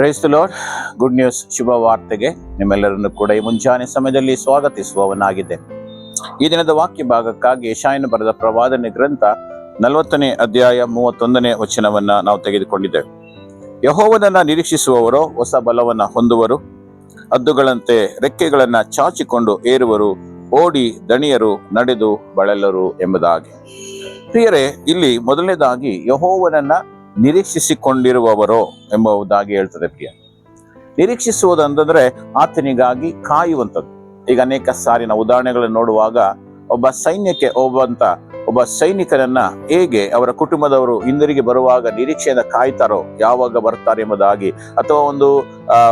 Price lord good news ಶುಭ ವಾರ್ತೆಗೆ ನಿಮ್ಮೆಲ್ಲರನ್ನು ಕೂಡ ಈ ಮುಂಜಾನೆ ಸಮಯದಲ್ಲಿ ಸ್ವಾಗತಿಸುವವನಾಗಿದೆ. ಈ ದಿನದ ವಾಕ್ಯ ಭಾಗಕ್ಕಾಗಿ ಶಾಯನ ಬರೆದ ಪ್ರವಾದನೆ ಗ್ರಂಥ ನಲವತ್ತನೇ ಅಧ್ಯಾಯ ಮೂವತ್ತೊಂದನೇ ವಚನವನ್ನ ನಾವು ತೆಗೆದುಕೊಂಡಿದ್ದೇವೆ. ಯಹೋವನನ್ನ ನಿರೀಕ್ಷಿಸುವವರು ಹೊಸ ಬಲವನ್ನ ಹೊಂದುವರು, ಹದ್ದುಗಳಂತೆ ರೆಕ್ಕೆಗಳನ್ನ ಚಾಚಿಕೊಂಡು ಏರುವರು, ಓಡಿ ದಣಿಯರು, ನಡೆದು ಬಳಲರು ಎಂಬುದಾಗಿ. ಪ್ರಿಯರೇ, ಇಲ್ಲಿ ಮೊದಲನೇದಾಗಿ ಯಹೋವನನ್ನ ನಿರೀಕ್ಷಿಸಿಕೊಂಡಿರುವವರೋ ಎಂಬುದಾಗಿ ಹೇಳ್ತದೆ ಪ್ರಿಯ. ನಿರೀಕ್ಷಿಸುವುದಂತಂದ್ರೆ ಆತನಿಗಾಗಿ ಕಾಯುವಂಥದ್ದು. ಈಗ ಅನೇಕ ಸಾರಿನ ಉದಾಹರಣೆಗಳನ್ನು ನೋಡುವಾಗ ಒಬ್ಬ ಸೈನ್ಯಕ್ಕೆ ಒಬ್ಬಂತ ಒಬ್ಬ ಸೈನಿಕರನ್ನ ಹೇಗೆ ಅವರ ಕುಟುಂಬದವರು ಹಿಂದಿರುಗಿ ಬರುವಾಗ ನಿರೀಕ್ಷೆಯಿಂದ ಕಾಯ್ತಾರೋ, ಯಾವಾಗ ಬರ್ತಾರೆ ಎಂಬುದಾಗಿ, ಅಥವಾ ಒಂದು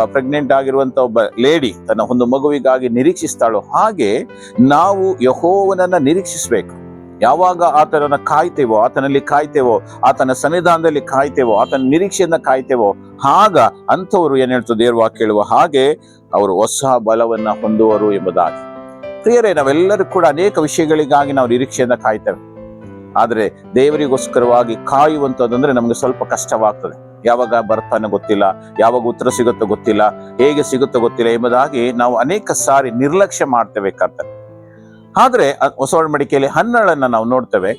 ಪ್ರೆಗ್ನೆಂಟ್ ಆಗಿರುವಂತ ಒಬ್ಬ ಲೇಡಿ ತನ್ನ ಒಂದು ಮಗುವಿಗಾಗಿ ನಿರೀಕ್ಷಿಸ್ತಾಳೋ ಹಾಗೆ ನಾವು ಯಹೋವನನ್ನ ನಿರೀಕ್ಷಿಸಬೇಕು. ಯಾವಾಗ ಆತನನ್ನ ಕಾಯ್ತೇವೋ, ಆತನಲ್ಲಿ ಕಾಯ್ತೇವೋ, ಆತನ ಸನ್ನಿಧಾನದಲ್ಲಿ ಕಾಯ್ತೇವೋ, ಆತನ ನಿರೀಕ್ಷೆಯಿಂದ ಕಾಯ್ತೇವೋ, ಆಗ ಅಂಥವರು ಏನ್ ಹೇಳ್ತದೆ ದೇವ್ರ ವಾಕ್ಯ ಹೇಳುವ ಹಾಗೆ ಅವರು ಹೊಸ ಬಲವನ್ನ ಹೊಂದುವರು ಎಂಬುದಾಗಿ. ಪ್ರಿಯರೇ, ನಾವೆಲ್ಲರೂ ಕೂಡ ಅನೇಕ ವಿಷಯಗಳಿಗಾಗಿ ನಾವು ನಿರೀಕ್ಷೆಯಿಂದ ಕಾಯ್ತೇವೆ. ಆದರೆ ದೇವರಿಗೋಸ್ಕರವಾಗಿ ಕಾಯುವಂತದಂದ್ರೆ ನಮ್ಗೆ ಸ್ವಲ್ಪ ಕಷ್ಟವಾಗ್ತದೆ. ಯಾವಾಗ ಬರ್ತಾನೆ ಗೊತ್ತಿಲ್ಲ, ಯಾವಾಗ ಉತ್ತರ ಸಿಗುತ್ತೋ ಗೊತ್ತಿಲ್ಲ, ಹೇಗೆ ಸಿಗುತ್ತೋ ಗೊತ್ತಿಲ್ಲ ಎಂಬುದಾಗಿ ನಾವು ಅನೇಕ ಸಾರಿ ನಿರ್ಲಕ್ಷ್ಯ ಮಾಡ್ತೇವೆ ಕರ್ತನೆ ಆದ್ರೆ ಅ- ಮಡಿಕೆಯಲ್ಲಿ ಒಡಂಬಡಿಕೆಯಲ್ಲಿ ಹನ್ನಳನ್ನ ನಾವು ನೋಡ್ತೇವೆ.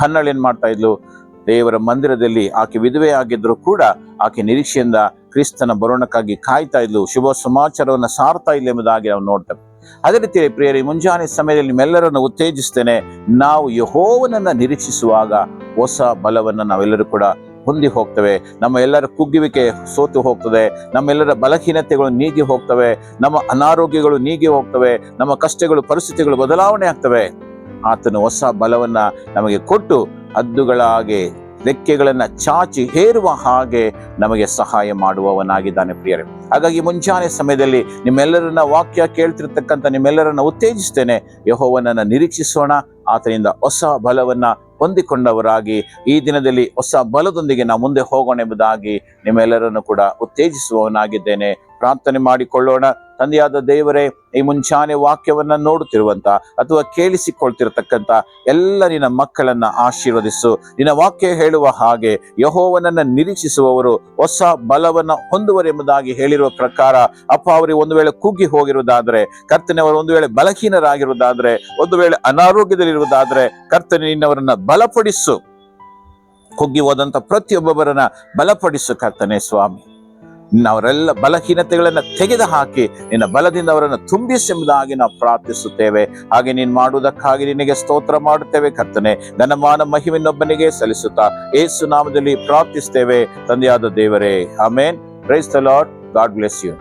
ಹನ್ನಳ ಏನ್ ಮಾಡ್ತಾ ಇದ್ಲು? ದೇವರ ಮಂದಿರದಲ್ಲಿ ಆಕೆ ವಿಧವೆ ಆಗಿದ್ರು ಕೂಡ ಆಕೆ ನಿರೀಕ್ಷೆಯಿಂದ ಕ್ರಿಸ್ತನ ಬರೋಣಕ್ಕಾಗಿ ಕಾಯ್ತಾ ಇದ್ಲು. ಶುಭ ಸಮಾಚಾರವನ್ನ ಸಾರ್ತಾ ಇಲ್ಲ ಎಂಬುದಾಗಿ ನಾವು ನೋಡ್ತೇವೆ. ಅದೇ ರೀತಿಯಲ್ಲಿ ಪ್ರಿಯರಿ, ಮುಂಜಾನೆ ಸಮಯದಲ್ಲಿ ನಿಮ್ಮೆಲ್ಲರನ್ನು ಉತ್ತೇಜಿಸ್ತೇನೆ. ನಾವು ಯಹೋವನನ್ನ ನಿರೀಕ್ಷಿಸುವಾಗ ಹೊಸ ಬಲವನ್ನ ನಾವೆಲ್ಲರೂ ಕೂಡ ಹೊಂದಿ ಹೋಗ್ತವೆ. ನಮ್ಮ ಎಲ್ಲರ ಕುಗ್ಗುವಿಕೆ ಸೋತು ಹೋಗ್ತದೆ. ನಮ್ಮೆಲ್ಲರ ಬಲಹೀನತೆಗಳು ನೀಗಿ ಹೋಗ್ತವೆ. ನಮ್ಮ ಅನಾರೋಗ್ಯಗಳು ನೀಗಿ ಹೋಗ್ತವೆ. ನಮ್ಮ ಕಷ್ಟಗಳು, ಪರಿಸ್ಥಿತಿಗಳು ಬದಲಾವಣೆ ಆಗ್ತವೆ. ಆತನು ಹೊಸ ಬಲವನ್ನ ನಮಗೆ ಕೊಟ್ಟು ಹದ್ದುಗಳಾಗಿ ರೆಕ್ಕೆಗಳನ್ನು ಚಾಚಿ ಹೇರುವ ಹಾಗೆ ನಮಗೆ ಸಹಾಯ ಮಾಡುವವನಾಗಿದ್ದಾನೆ ಪ್ರಿಯರೇ. ಹಾಗಾಗಿ ಮುಂಜಾನೆ ಸಮಯದಲ್ಲಿ ನಿಮ್ಮೆಲ್ಲರನ್ನ ವಾಕ್ಯ ಕೇಳ್ತಿರ್ತಕ್ಕಂಥ ನಿಮ್ಮೆಲ್ಲರನ್ನ ಉತ್ತೇಜಿಸ್ತೇನೆ. ಯಹೋವನನ್ನ ನಿರೀಕ್ಷಿಸೋಣ. ಆತನಿಂದ ಹೊಸ ಬಲವನ್ನ ಹೊಂದಿಕೊಂಡವರಾಗಿ ಈ ದಿನದಲ್ಲಿ ಹೊಸ ಬಲದೊಂದಿಗೆ ನಾವು ಮುಂದೆ ಹೋಗೋಣ ಎಂಬುದಾಗಿ ನಿಮ್ಮೆಲ್ಲರನ್ನು ಕೂಡ ಉತ್ತೇಜಿಸುವವನಾಗಿದ್ದೇನೆ. ಪ್ರಾರ್ಥನೆ ಮಾಡಿಕೊಳ್ಳೋಣ. ತಂದೆಯಾದ ದೇವರೇ, ಈ ಮುಂಚಾನೆ ವಾಕ್ಯವನ್ನ ನೋಡುತ್ತಿರುವಂತ ಅಥವಾ ಕೇಳಿಸಿಕೊಳ್ತಿರತಕ್ಕಂತ ಎಲ್ಲ ನಿನ್ನ ಮಕ್ಕಳನ್ನ ಆಶೀರ್ವದಿಸು. ನಿನ್ನ ವಾಕ್ಯ ಹೇಳುವ ಹಾಗೆ ಯಹೋವನನ್ನ ನಿರೀಕ್ಷಿಸುವವರು ಹೊಸ ಬಲವನ್ನ ಹೊಂದುವರೆಂಬುದಾಗಿ ಹೇಳಿರುವ ಪ್ರಕಾರ, ಅಪ್ಪ ಅವರಿಗೆ ಒಂದು ವೇಳೆ ಕುಗ್ಗಿ ಹೋಗಿರುವುದಾದ್ರೆ ಕರ್ತನೆಯವರು ಒಂದು ವೇಳೆ ಬಲಹೀನರಾಗಿರುವುದಾದ್ರೆ, ಒಂದು ವೇಳೆ ಅನಾರೋಗ್ಯದಲ್ಲಿರುವುದಾದ್ರೆ, ಕರ್ತನೆ ನಿನ್ನವರನ್ನ ಬಲಪಡಿಸು. ಕುಗ್ಗಿ ಹೋದಂತ ಪ್ರತಿಯೊಬ್ಬೊಬ್ಬರನ್ನ ಬಲಪಡಿಸು ಕರ್ತನೆ ಸ್ವಾಮಿ. ಅವರೆಲ್ಲ ಬಲಹೀನತೆಗಳನ್ನ ತೆಗೆದು ಹಾಕಿ ನಿನ್ನ ಬಲದಿಂದ ಅವರನ್ನು ತುಂಬಿಸೆಂಬುದಾಗಿ ನಾವು ಪ್ರಾರ್ಥಿಸುತ್ತೇವೆ. ಹಾಗೆ ನೀನ್ ಮಾಡುವುದಕ್ಕಾಗಿ ನಿನಗೆ ಸ್ತೋತ್ರ ಮಾಡುತ್ತೇವೆ. ಕರ್ತನೆ ಘನಮಾನ ಮಹಿಮೆನೊಬ್ಬನಿಗೆ ಸಲ್ಲಿಸುತ್ತಾ ಏಸು ನಾಮದಲ್ಲಿ ಪ್ರಾರ್ಥಿಸ್ತೇವೆ ತಂದೆಯಾದ ದೇವರೇ, amen. Praise the lord god bless you